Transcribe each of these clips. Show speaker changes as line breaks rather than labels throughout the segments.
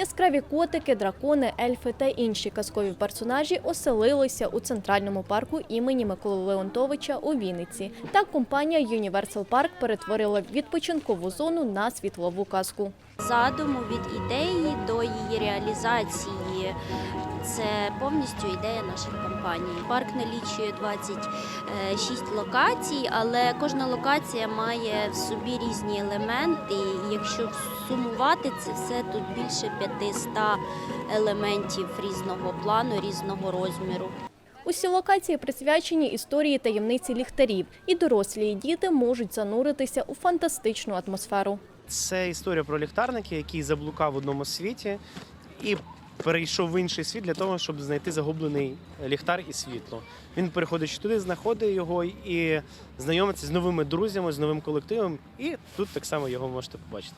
Яскраві котики, дракони, ельфи та інші казкові персонажі оселилися у центральному парку імені Миколи Леонтовича у Вінниці. Так компанія Universal Park перетворила відпочинкову зону на світлову казку.
задуму від ідеї до її реалізації. Це повністю ідея нашої компанії. Парк налічує 26 локацій, але кожна локація має в собі різні елементи. І якщо сумувати це все, тут більше 500 елементів різного плану, різного розміру.
Усі локації присвячені історії таємниці ліхтарів, і дорослі і діти можуть зануритися у фантастичну атмосферу.
Це історія про ліхтарника, який заблукав в одному світі і перейшов в інший світ для того, щоб знайти загублений ліхтар і світло. Він переходить туди, знаходить його і знайомиться з новими друзями, з новим колективом. І тут так само його можете побачити.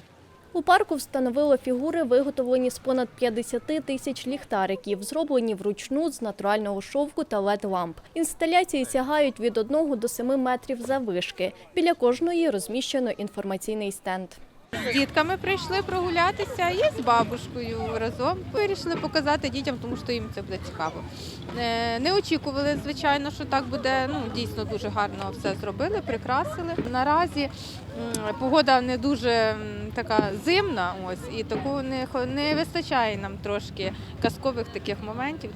У парку встановили фігури, виготовлені з понад 50 тисяч ліхтариків, зроблені вручну з натурального шовку та led ламп. Інсталяції сягають від 1 до 7 метрів завишки. Біля кожної розміщено інформаційний стенд.
З дітками прийшли прогулятися і з бабушкою разом. Вирішили показати дітям, тому що їм це буде цікаво. Е, Не очікували, звичайно, що так буде. Ну, дійсно дуже гарно все зробили, прикрасили. Наразі погода не дуже така зимна, ось, і таку не, не вистачає нам трошки казкових таких моментів.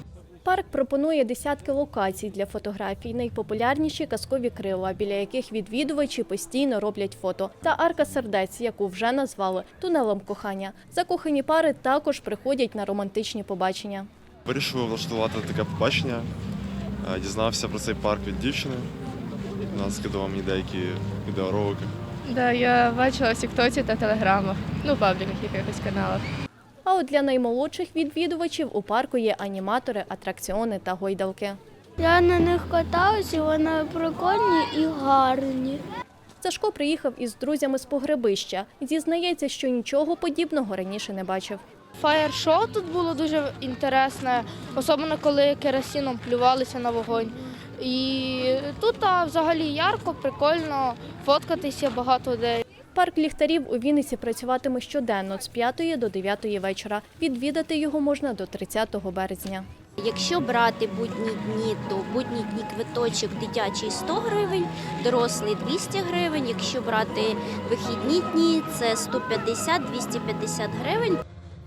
Парк пропонує десятки локацій для фотографій. Найпопулярніші казкові крила, біля яких відвідувачі постійно роблять фото, та арка сердець, яку вже назвали тунелем кохання. Закохані пари також приходять на романтичні побачення.
Вирішив влаштувати таке побачення. Е, Дізнався про цей парк від дівчини. Вона скидала мені деякі відеоролики.
Да, я бачила в Тіктоці та Телеграмах, ну, пабліках якихось каналах.
А от для наймолодших відвідувачів у парку є аніматори, атракціони та гойдалки.
Я на них каталася, вони прикольні і гарні.
Сашко приїхав із друзями з погребища. Зізнається, що нічого подібного раніше не бачив.
Фаєр-шоу тут було дуже інтересне, особливо коли керосином плювалися на вогонь. І тут а, взагалі ярко, прикольно, фоткатися багато де.
Парк ліхтарів у Вінниці працюватиме щоденно з 5 до 9 вечора. Відвідати його можна до 30 березня.
Якщо брати будні дні, то будні дні квиточок дитячий 100 гривень, дорослий 200 гривень. Якщо брати вихідні дні, це 150-250 гривень.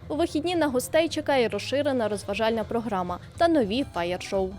У вихідні на гостей чекає розширена розважальна програма та нові фаєр-шоу.